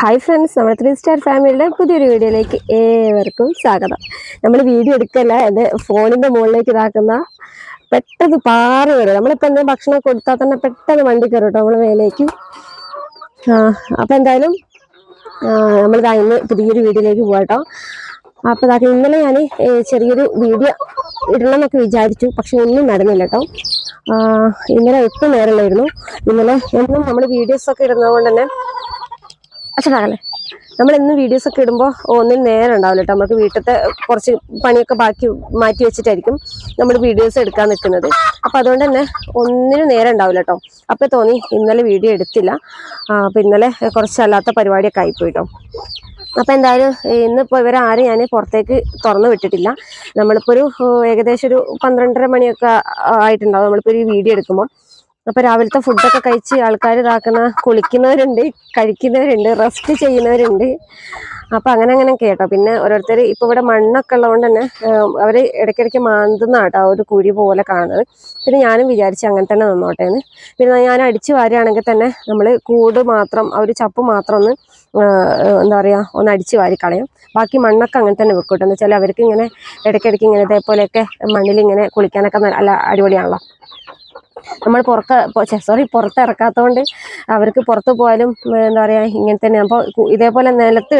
Hi friends നമ്മുടെ three star ഫാമിലിയുടെ പുതിയൊരു വീഡിയോയിലേക്ക് ഏവർക്കും സ്വാഗതം. നമ്മൾ വീഡിയോ എടുക്കല്ല എന്റെ ഫോണിന്റെ മുകളിലേക്ക് ഇതാക്കുന്ന പെട്ടെന്ന് പാറി വരും. നമ്മളിപ്പോൾ എന്തെങ്കിലും ഭക്ഷണം കൊടുത്താൽ തന്നെ പെട്ടെന്ന് വണ്ടി കയറും കേട്ടോ നമ്മൾ മേലേക്ക്. ആ, അപ്പം എന്തായാലും നമ്മളിതാ ഇന്ന് പുതിയൊരു വീഡിയോയിലേക്ക് പോകാം കേട്ടോ. അപ്പോൾ ഇതാക്കി ഇന്നലെ ഞാൻ ചെറിയൊരു വീഡിയോ ഇടണം എന്നൊക്കെ വിചാരിച്ചു പക്ഷെ ഒന്നും നടന്നില്ല കേട്ടോ. ഇന്നലെ എട്ട് നേരമുള്ളായിരുന്നു ഇന്നലെ എന്നും നമ്മൾ വീഡിയോസൊക്കെ ഇടുന്നത് കൊണ്ട് തന്നെ അച്ഛനാകല്ലേ നമ്മൾ എന്നും വീഡിയോസ് ഒക്കെ ഇടുമ്പോൾ ഒന്നിനും നേരം ഉണ്ടാവില്ല കേട്ടോ നമുക്ക് വീട്ടിലത്തെ കുറച്ച് പണിയൊക്കെ ബാക്കി മാറ്റി വെച്ചിട്ടായിരിക്കും നമ്മൾ വീഡിയോസ് എടുക്കാൻ നിൽക്കുന്നത്. അപ്പം അതുകൊണ്ട് തന്നെ ഒന്നിനും നേരം ഉണ്ടാവില്ല കേട്ടോ അപ്പോൾ തോന്നി ഇന്നലെ വീഡിയോ എടുത്തില്ല. അപ്പം ഇന്നലെ കുറച്ചല്ലാത്ത പരിപാടിയൊക്കെ ആയിപ്പോയി കേട്ടോ അപ്പം എന്തായാലും ഇന്നിപ്പോൾ ഇവരെ ആരും ഞാൻ പുറത്തേക്ക് തുറന്നു വിട്ടിട്ടില്ല. നമ്മളിപ്പോൾ ഒരു ഏകദേശം ഒരു പന്ത്രണ്ടര മണിയൊക്കെ ആയിട്ടുണ്ടാവും. നമ്മളിപ്പോൾ ഒരു വീഡിയോ എടുക്കുമ്പോൾ അപ്പൊ രാവിലത്തെ ഫുഡൊക്കെ കഴിച്ച് ആൾക്കാർ ഇതാക്കുന്ന കുളിക്കുന്നവരുണ്ട് കഴിക്കുന്നവരുണ്ട് റെസ്റ്റ് ചെയ്യുന്നവരുണ്ട്. അപ്പൊ അങ്ങനെ അങ്ങനെ കേട്ടോ. പിന്നെ ഓരോരുത്തർ ഇപ്പൊ ഇവിടെ മണ്ണൊക്കെ ഉള്ളതുകൊണ്ട് തന്നെ അവർ ഇടയ്ക്കിടയ്ക്ക് മാന്തുന്ന കേട്ടോ ഒരു കുഴി പോലെ കാണുന്നത്. പിന്നെ ഞാനും വിചാരിച്ചു അങ്ങനെ തന്നെ നിന്നോട്ടെ എന്ന്. പിന്നെ ഞാൻ അടിച്ചു വാരുകയാണെങ്കിൽ തന്നെ നമ്മൾ കൂട് മാത്രം ആ ഒരു ചപ്പ് മാത്രം ഒന്ന് എന്താ പറയാ ഒന്ന് അടിച്ചു കളയും. ബാക്കി മണ്ണൊക്കെ അങ്ങനെ തന്നെ വെക്കൂട്ടോ എന്ന് വെച്ചാൽ അവർക്ക് ഇങ്ങനെ ഇടയ്ക്കിടയ്ക്ക് ഇങ്ങനെ ഇതേപോലെയൊക്കെ മണ്ണിൽ ഇങ്ങനെ കുളിക്കാനൊക്കെ നല്ല അടിപൊളിയാണല്ലോ. നമ്മൾ പുറത്ത് സോറി പുറത്തിറക്കാത്തതുകൊണ്ട് അവർക്ക് പുറത്ത് പോയാലും എന്താ പറയുക ഇങ്ങനെ തന്നെ അപ്പോൾ ഇതേപോലെ നിലത്ത്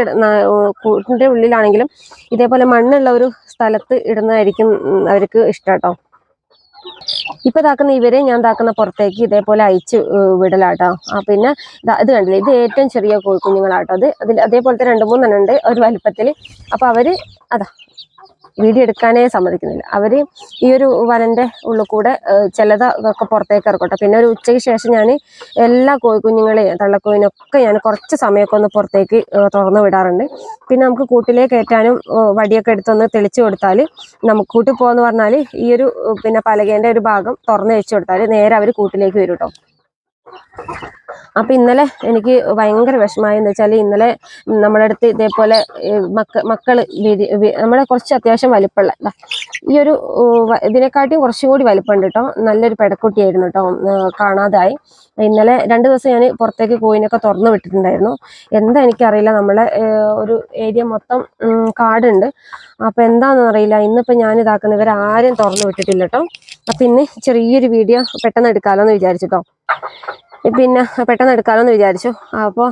കൂട്ടിന്റെ ഉള്ളിലാണെങ്കിലും ഇതേപോലെ മണ്ണുള്ള ഒരു സ്ഥലത്ത് ഇടുന്നതായിരിക്കും അവർക്ക് ഇഷ്ടം കേട്ടോ ഇപ്പൊ ഇതാക്കുന്ന ഇവരെ ഞാൻ താക്കുന്ന പുറത്തേക്ക് ഇതേപോലെ അയച്ചു വിടലാട്ടോ. ആ പിന്നെ ഇത് കണ്ടില്ലേ ഇത് ഏറ്റവും ചെറിയ കോഴിക്കുഞ്ഞുങ്ങളാട്ടോ അത് അതിൽ അതേപോലത്തെ രണ്ട് മൂന്നെണ്ണം ഉണ്ട് ഒരു വലിപ്പത്തിൽ അപ്പോൾ അവർ അതാ വീഡിയോ എടുക്കാനേ സമ്മതിക്കുന്നില്ല. അവർ ഈ ഒരു വലന്റെ ഉള്ളിൽ കൂടെ ചിലത് ഒക്കെ പുറത്തേക്ക് ഇറക്കട്ടെ. പിന്നെ ഒരു ഉച്ചയ്ക്ക് ശേഷം ഞാൻ എല്ലാ കോഴിക്കുഞ്ഞുങ്ങളെയും തള്ളക്കോയിനൊക്കെ ഞാൻ കുറച്ച് സമയമൊക്കെ ഒന്ന് പുറത്തേക്ക് തുറന്നു വിടാറുണ്ട്. പിന്നെ നമുക്ക് കൂട്ടിലേക്ക് കയറ്റാനും വടിയൊക്കെ എടുത്തൊന്ന് തെളിച്ചു കൊടുത്താൽ നമുക്ക് കൂട്ടിൽ പോകാന്ന് പറഞ്ഞാൽ ഈ ഒരു പിന്നെ പലകേന്റെ ഒരു ഭാഗം തുറന്നു വെച്ചു കൊടുത്താൽ നേരെ അവർ കൂട്ടിലേക്ക് വരും കേട്ടോ അപ്പൊ ഇന്നലെ എനിക്ക് ഭയങ്കര വിഷമായി എന്ന് വെച്ചാൽ ഇന്നലെ നമ്മുടെ അടുത്ത് ഇതേപോലെ മക്ക മക്കൾ നമ്മളെ കുറച്ച് അത്യാവശ്യം വലിപ്പമുള്ള ഈ ഒരു ഇതിനെക്കാട്ടിയും കുറച്ചും കൂടി വലിപ്പമുണ്ട് കേട്ടോ. നല്ലൊരു പെടക്കുട്ടിയായിരുന്നു കേട്ടോ. കാണാതായി. ഇന്നലെ രണ്ട് ദിവസം ഞാൻ പുറത്തേക്ക് കോയിനൊക്കെ തുറന്നു വിട്ടിട്ടുണ്ടായിരുന്നു. എന്താ എനിക്കറിയില്ല. നമ്മളെ ഒരു ഏരിയ മൊത്തം കാടുണ്ട്. അപ്പോൾ എന്താണെന്ന് അറിയില്ല. ഇന്നിപ്പോൾ ഞാൻ ഇതാക്കുന്ന ആരും തുറന്നു വിട്ടിട്ടില്ല കേട്ടോ. അപ്പം ഇന്ന് ചെറിയൊരു വീഡിയോ പെട്ടെന്ന് എടുക്കാമല്ലോ എന്ന് വിചാരിച്ചിട്ടോ പിന്നെ പെട്ടെന്ന് എടുക്കാമെന്ന് വിചാരിച്ചു. അപ്പോൾ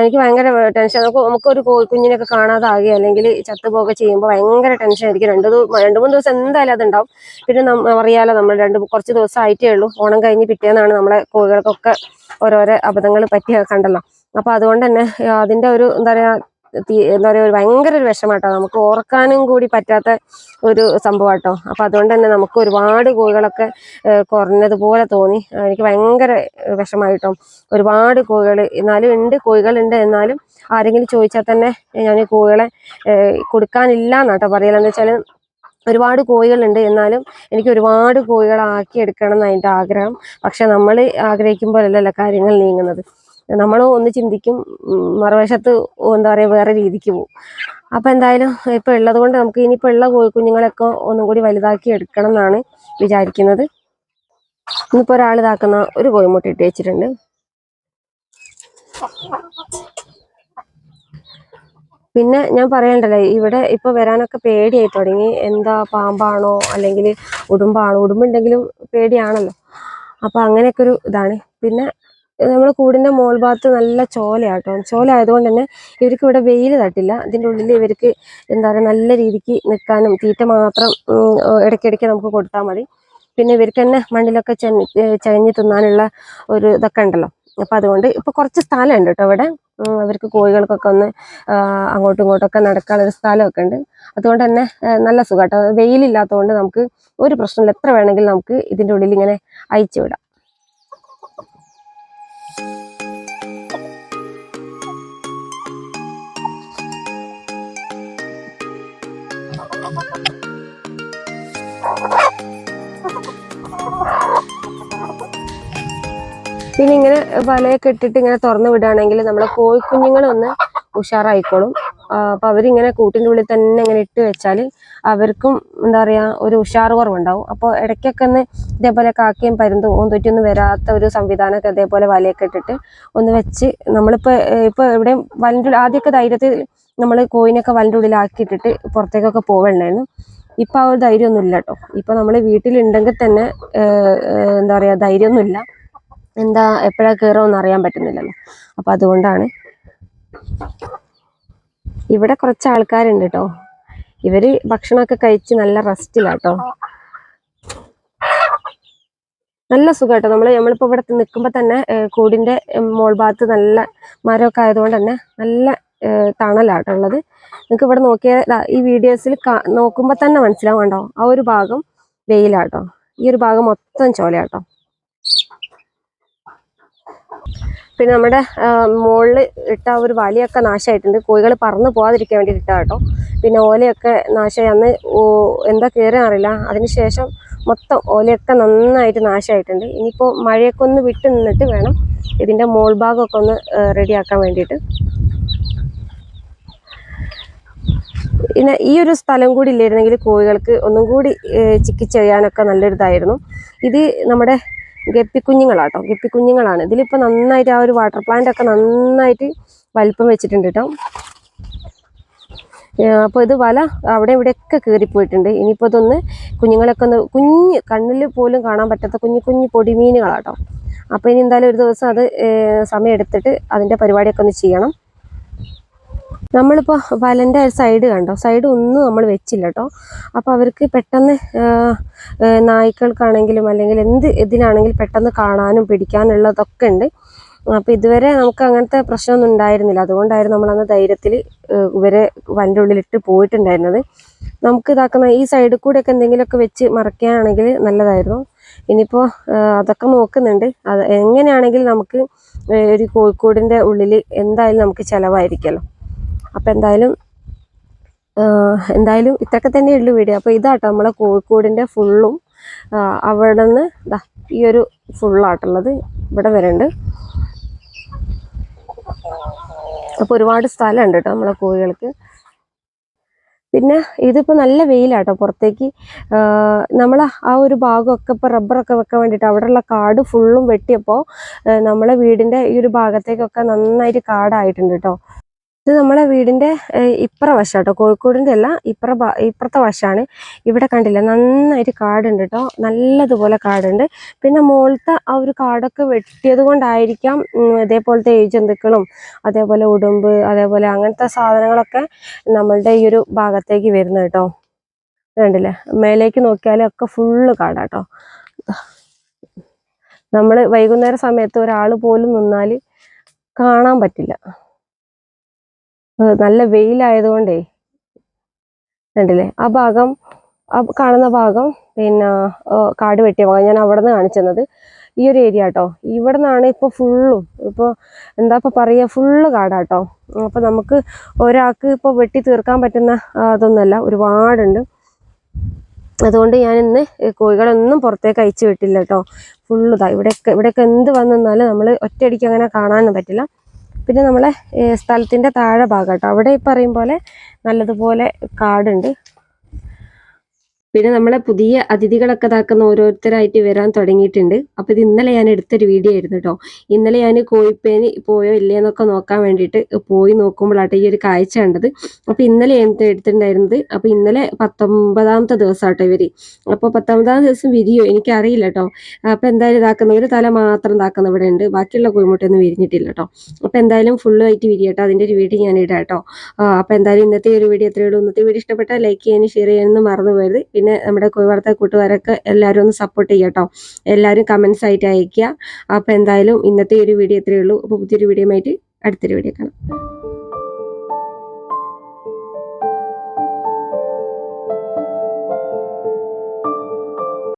എനിക്ക് ഭയങ്കര ടെൻഷൻ നമുക്ക് നമുക്കൊരു കുഞ്ഞിനൊക്കെ കാണാതാകുക അല്ലെങ്കിൽ ചത്തുപോകുക ചെയ്യുമ്പോൾ ഭയങ്കര ടെൻഷൻ ആയിരിക്കും. രണ്ട് രണ്ട് മൂന്ന് ദിവസം എന്തായാലും അതുണ്ടാവും. പിന്നെ അറിയാലോ നമ്മൾ രണ്ട് കുറച്ച് ദിവസം ആയിട്ടേ ഉള്ളൂ. ഓണം കഴിഞ്ഞ് പിറ്റേന്നാണ് നമ്മളെ കോഴികൾക്കൊക്കെ ഓരോരോ അബദ്ധങ്ങൾ പറ്റിയ കണ്ടല്ലോ. അപ്പോൾ അതുകൊണ്ട് തന്നെ അതിന്റെ ഒരു എന്താ പറയുക എന്താ പറയുക ഒരു ഭയങ്കര ഒരു വിഷമാട്ടോ. നമുക്ക് ഓർക്കാനും കൂടി പറ്റാത്ത ഒരു സംഭവമാട്ടോ അപ്പം അതുകൊണ്ട് തന്നെ നമുക്ക് ഒരുപാട് കോഴികളൊക്കെ കുറഞ്ഞതുപോലെ തോന്നി. എനിക്ക് ഭയങ്കര വിഷമായിട്ടോ. ഒരുപാട് കോഴികൾ എന്നാലും ഉണ്ട് കോഴികളുണ്ട്. എന്നാലും ആരെങ്കിലും ചോദിച്ചാൽ തന്നെ ഞാൻ കോഴികളെ കൊടുക്കാനില്ല എന്നാട്ടോ പറയലെന്ന് വെച്ചാൽ ഒരുപാട് കോഴികളുണ്ട്. എന്നാലും എനിക്ക് ഒരുപാട് കോഴികളാക്കി എടുക്കണം എന്ന് അതിന്റെ ആഗ്രഹം. പക്ഷെ നമ്മൾ ആഗ്രഹിക്കുമ്പോഴല്ലല്ലോ കാര്യങ്ങൾ നീങ്ങുന്നത്. നമ്മൾ ഒന്ന് ചിന്തിക്കും മറുവശത്ത് എന്താ പറയുക വേറെ രീതിക്ക് പോകും അപ്പം എന്തായാലും ഇപ്പം ഉള്ളത് കൊണ്ട് നമുക്ക് ഇനിയിപ്പോൾ ഉള്ള കോഴിക്കുഞ്ഞുങ്ങളെയൊക്കെ ഒന്നും കൂടി വലുതാക്കി എടുക്കണം എന്നാണ് വിചാരിക്കുന്നത്. ഇന്നിപ്പോൾ ഒരാൾ ഇതാക്കുന്ന ഒരു കോഴിമുട്ട ഇട്ട് വെച്ചിട്ടുണ്ട്. പിന്നെ ഞാൻ പറയണ്ടല്ലോ ഇവിടെ ഇപ്പൊ വരാനൊക്കെ പേടിയായി തുടങ്ങി. എന്താ പാമ്പാണോ അല്ലെങ്കിൽ ഉടുമ്പാണോ? ഉടുമ്പുണ്ടെങ്കിലും പേടിയാണല്ലോ. അപ്പോൾ അങ്ങനെയൊക്കെ ഒരു ഇതാണ്. പിന്നെ നമ്മൾ കൂടിന്റെ മോൾ ഭാഗത്ത് നല്ല ചോലയാട്ടോ. ചോല ആയതുകൊണ്ട് തന്നെ ഇവർക്ക് ഇവിടെ വെയിൽ തട്ടില്ല. അതിന്റെ ഉള്ളിൽ ഇവർക്ക് എന്താ പറയുക നല്ല രീതിക്ക് നിൽക്കാനും തീറ്റ മാത്രം ഇടയ്ക്കിടയ്ക്ക് നമുക്ക് കൊടുത്താൽ മതി. പിന്നെ ഇവർക്ക് തന്നെ മണ്ണിലൊക്കെ ചകഞ്ഞ് തിന്നാനുള്ള ഒരു ഇതൊക്കെ ഉണ്ടല്ലോ. അപ്പോൾ അതുകൊണ്ട് ഇപ്പോൾ കുറച്ച് സ്ഥലമുണ്ട് കേട്ടോ ഇവിടെ. അവർക്ക് കോഴികൾക്കൊക്കെ ഒന്ന് അങ്ങോട്ടും ഇങ്ങോട്ടൊക്കെ നടക്കാനുള്ള സ്ഥലമൊക്കെ ഉണ്ട്. അതുകൊണ്ട് തന്നെ നല്ല നല്ല സുഖമാട്ടോ വെയിലില്ലാത്തതുകൊണ്ട് നമുക്ക് ഒരു പ്രശ്നമില്ല. എത്ര വേണമെങ്കിലും നമുക്ക് ഇതിന്റെ ഉള്ളിൽ ഇങ്ങനെ അയച്ചു വിടാം. പിന്നെ ഇങ്ങനെ വലയൊക്കെ ഇട്ടിട്ട് ഇങ്ങനെ തുറന്നു വിടുകയാണെങ്കിൽ നമ്മളെ കോഴിക്കുഞ്ഞുങ്ങളൊന്ന് ഉഷാറായിക്കോളും. അപ്പോൾ അവരിങ്ങനെ കൂട്ടിന്റെ ഉള്ളിൽ തന്നെ ഇങ്ങനെ ഇട്ട് വെച്ചാൽ അവർക്കും എന്താ പറയുക ഒരു ഉഷാർ കുറവുണ്ടാവും. അപ്പോൾ ഇടയ്ക്കൊക്കെ ഒന്ന് ഇതേപോലെ കാക്കയും പരുന്തും ഓന്തൊറ്റൊന്നും വരാത്ത ഒരു സംവിധാനമൊക്കെ ഇതേപോലെ വലയൊക്കെ ഇട്ടിട്ട് ഒന്ന് വെച്ച് നമ്മളിപ്പോൾ ഇപ്പോൾ എവിടെയും വലിന്റെ ഉള്ളിൽ ആദ്യമൊക്കെ ധൈര്യത്തിൽ നമ്മൾ കോയിനൊക്കെ വലിന്റെ ഉള്ളിലാക്കിയിട്ടിട്ട് പുറത്തേക്കൊക്കെ പോവണ്ടായിരുന്നു. ഇപ്പോൾ ആ ഒരു ധൈര്യമൊന്നുമില്ല കേട്ടോ. ഇപ്പോൾ നമ്മൾ വീട്ടിലുണ്ടെങ്കിൽ തന്നെ എന്താ പറയുക ധൈര്യമൊന്നുമില്ല. എന്താ എപ്പോഴാണ് കയറുമെന്ന് അറിയാൻ പറ്റുന്നില്ലല്ലോ. അപ്പം അതുകൊണ്ടാണ്. ഇവിടെ കുറച്ച് ആൾക്കാരുണ്ട് കേട്ടോ ഇവർ ഭക്ഷണമൊക്കെ കഴിച്ച് നല്ല റെസ്റ്റിലാട്ടോ നല്ല സുഖമായിട്ടോ നമ്മൾ നമ്മളിപ്പോൾ ഇവിടെ നിൽക്കുമ്പോൾ തന്നെ കൂടിന്റെ മോൾ ഭാഗത്ത് നല്ല മരമൊക്കെ ആയതുകൊണ്ട് തന്നെ നല്ല തണലാട്ടോ ഉള്ളത്. നിങ്ങൾക്ക് ഇവിടെ നോക്കിയാൽ ഈ വീഡിയോസിൽ നോക്കുമ്പോൾ തന്നെ മനസ്സിലാവും കണ്ടോ? ആ ഒരു ഭാഗം വെയിലാട്ടോ ഈ ഒരു ഭാഗം മൊത്തം ചോലയാട്ടോ പിന്നെ നമ്മുടെ മുകളിൽ ഇട്ട ഒരു വലയൊക്കെ നാശമായിട്ടുണ്ട് കോഴികൾ പറന്ന് പോകാതിരിക്കാൻ വേണ്ടി ഇട്ടാ കേട്ടോ പിന്നെ ഓലയൊക്കെ നാശമായി അന്ന് എന്താ കയറാൻ അറിയില്ല. അതിനുശേഷം മൊത്തം ഓലയൊക്കെ നന്നായിട്ട് നാശമായിട്ടുണ്ട് ഇനിയിപ്പോൾ മഴയൊക്കെ ഒന്ന് വിട്ട് നിന്നിട്ട് വേണം ഇതിന്റെ മോൾ ഭാഗമൊക്കെ ഒന്ന് റെഡിയാക്കാൻ വേണ്ടിയിട്ട്. പിന്നെ ഈ ഒരു സ്ഥലം കൂടി ഇല്ലായിരുന്നെങ്കിൽ കോഴികൾക്ക് ഒന്നും കൂടി ചിക്കിച്ചെയ്യാനൊക്കെ നല്ലൊരിതായിരുന്നു. ഇത് നമ്മുടെ ഗപ്പിക്കുഞ്ഞുങ്ങളാട്ടോ. ഗപ്പിക്കുഞ്ഞുങ്ങളാണ്. ഇതിലിപ്പോൾ നന്നായിട്ട് ആ ഒരു വാട്ടർ പ്ലാന്റ് ഒക്കെ നന്നായിട്ട് വലിപ്പം വെച്ചിട്ടുണ്ട് കേട്ടോ അപ്പോൾ ഇത് വല അവിടെ ഇവിടെയൊക്കെ കീറിപ്പോയിട്ടുണ്ട്. ഇനിയിപ്പോൾ ഇതൊന്ന് കുഞ്ഞുങ്ങളൊക്കെ ഒന്ന് കുഞ്ഞ് കണ്ണിൽ പോലും കാണാൻ പറ്റാത്ത കുഞ്ഞു കുഞ്ഞു പൊടിമീനുകളാട്ടോ. അപ്പോൾ ഇനി എന്തായാലും ഒരു ദിവസം അത് സമയം എടുത്തിട്ട് അതിന്റെ പരിപാടിയൊക്കെ ഒന്ന് ചെയ്യണം. നമ്മളിപ്പോൾ വലന്റെ സൈഡ് കണ്ടോ? സൈഡ് ഒന്നും നമ്മൾ വെച്ചില്ല കേട്ടോ അപ്പോൾ അവർക്ക് പെട്ടെന്ന് നായ്ക്കൾക്കാണെങ്കിലും അല്ലെങ്കിൽ എന്ത് ഇതിനാണെങ്കിലും പെട്ടെന്ന് കാണാനും പിടിക്കാനുള്ളതൊക്കെ ഉണ്ട്. അപ്പോൾ ഇതുവരെ നമുക്ക് അങ്ങനത്തെ പ്രശ്നമൊന്നും ഉണ്ടായിരുന്നില്ല. അതുകൊണ്ടായിരുന്നു നമ്മളന്ന് ധൈര്യത്തിൽ ഇവരെ വന്റെ ഉള്ളിലിട്ട് പോയിട്ടുണ്ടായിരുന്നത്. നമുക്ക് ഇതാക്കുന്ന ഈ സൈഡിൽ കൂടെയൊക്കെ എന്തെങ്കിലുമൊക്കെ വെച്ച് മറയ്ക്കാനാണെങ്കിൽ നല്ലതായിരുന്നു. ഇനിയിപ്പോൾ അതൊക്കെ നോക്കുന്നുണ്ട്. അത് എങ്ങനെയാണെങ്കിലും നമുക്ക് ഒരു കോഴിക്കോടിന്റെ ഉള്ളിൽ എന്തായാലും നമുക്ക് ചിലവായിരിക്കുമല്ലോ. അപ്പം എന്തായാലും എന്തായാലും ഇത്രയൊക്കെ തന്നെ ഉള്ളു വീഡിയോ അപ്പോൾ ഇതാട്ടോ നമ്മളെ കോഴിക്കോടിന്റെ ഫുള്ളും അവിടെ നിന്ന് ഇതാ ഈ ഒരു ഫുള്ളാട്ടുള്ളത് ഇവിടെ വരുന്നുണ്ട് അപ്പോൾ ഒരുപാട് സ്ഥലമുണ്ട് കേട്ടോ നമ്മളെ കോഴികൾക്ക്. പിന്നെ ഇതിപ്പോൾ നല്ല വെയിലാട്ടോ പുറത്തേക്ക്. നമ്മൾ ആ ഒരു ഭാഗമൊക്കെ ഇപ്പോൾ റബ്ബറൊക്കെ വെക്കാൻ വേണ്ടിയിട്ട് അവിടെയുള്ള കാട് ഫുള്ളും വെട്ടിയപ്പോൾ നമ്മളെ വീടിന്റെ ഈ ഒരു ഭാഗത്തേക്കൊക്കെ നന്നായിട്ട് കാടായിട്ടുണ്ട് കേട്ടോ ഇത് നമ്മളെ വീടിന്റെ ഇപ്പുറ വശം കേട്ടോ കോഴിക്കോടിന്റെ അല്ല ഇപ്പുറ ഇപ്പുറത്തെ വശമാണ് ഇവിടെ കണ്ടില്ല നന്നായിട്ട് കാടുണ്ട് കേട്ടോ നല്ലതുപോലെ കാടുണ്ട്. പിന്നെ മുകളിലത്തെ ആ ഒരു കാടൊക്കെ വെട്ടിയത് കൊണ്ടായിരിക്കാം ഇതേപോലത്തെ ജന്തുക്കളും അതേപോലെ ഉടുമ്പ് അതേപോലെ അങ്ങനത്തെ സാധനങ്ങളൊക്കെ നമ്മളുടെ ഈ ഒരു ഭാഗത്തേക്ക് വരുന്നത് കേട്ടോ കണ്ടില്ലേ? മേലേക്ക് നോക്കിയാലൊക്കെ ഫുള്ള് കാടാട്ടോ നമ്മൾ വൈകുന്നേര സമയത്ത് ഒരാൾ പോലും നിന്നാൽ കാണാൻ പറ്റില്ല. നല്ല വെയിലായതുകൊണ്ടേ. കണ്ടില്ലേ? ആ ഭാഗം ആ കാണുന്ന ഭാഗം പിന്നെ കാട് വെട്ടിയ ഭാഗം. ഞാൻ അവിടെ നിന്ന് കാണിച്ചത് ഈ ഒരു ഏരിയ കേട്ടോ ഇവിടെ നിന്നാണ് ഇപ്പോൾ ഫുള്ളും ഇപ്പോൾ എന്താ ഇപ്പോൾ പറയുക ഫുള്ള് കാടാട്ടോ. അപ്പോൾ നമുക്ക് ഒരാൾക്ക് ഇപ്പോൾ വെട്ടി തീർക്കാൻ പറ്റുന്ന അതൊന്നുമല്ല. ഒരുപാടുണ്ട്. അതുകൊണ്ട് ഞാൻ ഇന്ന് കോഴികളൊന്നും പുറത്തേക്ക് അയച്ചു വിട്ടില്ല കേട്ടോ ഫുള്ളിതാ ഇവിടെയൊക്കെ ഇവിടെയൊക്കെ എന്ത് വന്നാലും നമ്മൾ ഒറ്റയടിക്ക് അങ്ങനെ കാണാനൊന്നും പറ്റില്ല. പിന്നെ നമ്മളെ സ്ഥലത്തിന്റെ താഴെ ഭാഗം കേട്ടോ. അവിടെ ഈ പറയും പോലെ നല്ലതുപോലെ കാടുണ്ട്. പിന്നെ നമ്മളെ പുതിയ അതിഥികളൊക്കെ ഇതാക്കുന്ന ഓരോരുത്തരായിട്ട് വരാൻ തുടങ്ങിയിട്ടുണ്ട്. അപ്പോൾ ഇത് ഇന്നലെ ഞാൻ എടുത്തൊരു വീഡിയോ ആയിരുന്നു കേട്ടോ ഇന്നലെ ഞാൻ കോഴിപ്പേന് പോയോ ഇല്ലേന്നൊക്കെ നോക്കാൻ വേണ്ടിയിട്ട് പോയി നോക്കുമ്പോഴാട്ടെ ഈ ഒരു കാഴ്ച കണ്ടത്. അപ്പോൾ ഇന്നലെ ഞാൻ എടുത്തിട്ടുണ്ടായിരുന്നത്. അപ്പോൾ ഇന്നലെ പത്തൊമ്പതാമത്തെ ദിവസം ആട്ടോ ഇവർ. അപ്പോൾ പത്തൊമ്പതാം ദിവസം വിരിയോ? എനിക്കറിയില്ല കേട്ടോ അപ്പോൾ എന്തായാലും ഇതാക്കുന്ന ഒരു തല മാത്രം ഇതാക്കുന്ന ഇവിടെ ഉണ്ട്. ബാക്കിയുള്ള കോഴിമുട്ടൊന്നും വിരിഞ്ഞിട്ടില്ല കേട്ടോ അപ്പോൾ എന്തായാലും ഫുള്ള് ആയിട്ട് വിരിയട്ടോ അതിന്റെ ഒരു വീഡിയോ ഞാൻ ഇടാം കേട്ടോ അപ്പോൾ എന്തായാലും ഇന്നത്തെ ഒരു വീഡിയോ എത്രയുള്ളൂ ഇന്നത്തെ വീഡിയോ ഇഷ്ടപ്പെട്ടാൽ ലൈക്ക് ചെയ്യാനും ഷെയർ ചെയ്യാനൊന്നും മറന്നു പോയത് പിന്നെ നമ്മുടെ വളർത്ത കൂട്ടുകാരൊക്കെ എല്ലാവരും ഒന്ന് സപ്പോർട്ട് ചെയ്യുക കേട്ടോ എല്ലാവരും കമൻസ് ആയിട്ട് അയക്കുക അപ്പോൾ എന്തായാലും ഇന്നത്തെ ഒരു വീഡിയോ എത്രയേ ഉള്ളൂ. അപ്പോൾ പുതിയൊരു വീഡിയോ ആയിട്ട് അടുത്തൊരു വീഡിയോ കാണാം.